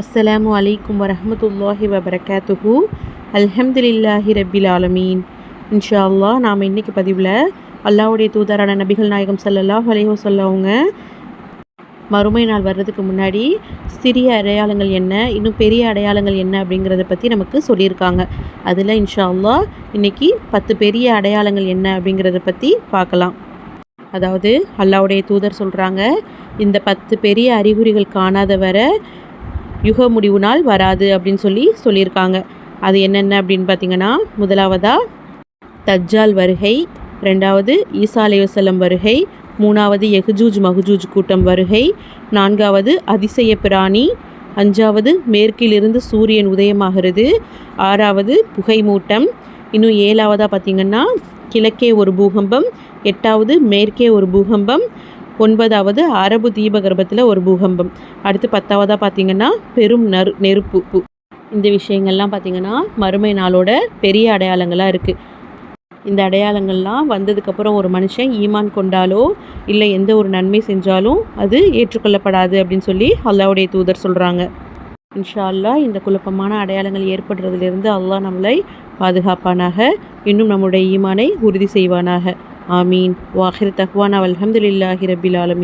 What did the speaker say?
அஸ்ஸலாமு அலைக்கும் வரமத்துல்லாஹி வபரகாத்துஹு. அல்ஹம்துலில்லாஹி ரபில் ஆலமீன். இன்ஷா அல்லா நாம் இன்றைக்கி பதிவில் அல்லாவுடைய தூதரான நபிகள் நாயகம் சல்லாஹ் அலைஹி சொல்லவங்க அவங்க மறுமை நாள் வர்றதுக்கு முன்னாடி சிறிய அடையாளங்கள் என்ன இன்னும் பெரிய அடையாளங்கள் என்ன அப்படிங்கிறத பற்றி நமக்கு சொல்லியிருக்காங்க. அதில் இன்ஷா அல்லா இன்றைக்கி பத்து பெரிய அடையாளங்கள் என்ன அப்படிங்கிறத பற்றி பார்க்கலாம். அதாவது அல்லாவுடைய தூதர் சொல்கிறாங்க இந்த பத்து பெரிய அறிகுறிகள் காணாத வரை யுக முடிவு நாள் வராது அப்படின்னு சொல்லி சொல்லியிருக்காங்க. அது என்னென்ன அப்படின்னு பார்த்தீங்கன்னா முதலாவதாக தஜ்ஜால் வருகை ரெண்டாவது ஈசாலேவசலம் வருகை மூணாவது எஹ்ஜூஜ் மஹ்ஜூஜ் கூட்டம் வருகை நான்காவது அதிசய பிராணி அஞ்சாவது மேற்கிலிருந்து சூரியன் உதயமாகிறது ஆறாவது புகை மூட்டம் இன்னும் ஏழாவதாக பார்த்திங்கன்னா கிழக்கே ஒரு பூகம்பம் எட்டாவது மேற்கே ஒரு பூகம்பம் ஒன்பதாவது அரபு தீபகற்பத்தில் ஒரு பூகம்பம். அடுத்து பத்தாவதாக பார்த்திங்கன்னா பெரும் நறு நெருப்பு இந்த விஷயங்கள்லாம் பார்த்திங்கன்னா மறுமை நாளோட பெரிய அடையாளங்களாக இருக்குது இந்த அடையாளங்கள்லாம் வந்ததுக்கப்புறம் ஒரு மனுஷன் ஈமான் கொண்டாலோ இல்லை எந்த ஒரு நன்மை செஞ்சாலும் அது ஏற்றுக்கொள்ளப்படாது அப்படின்னு சொல்லி அல்லாவுடைய தூதர் சொல்கிறாங்க இன்ஷா அல்லாஹ் இந்த குழப்பமான அடையாளங்கள் ஏற்படுறதுலேருந்து அல்லாஹ் நம்மளை பாதுகாப்பானாக இன்னும் நம்முடைய ஈமானை உறுதி செய்வானாக. ஆமீன் வாஹிர் தஹ்வானா அல்ஹம்துலில்லாஹி ரபில் ஆலமீன்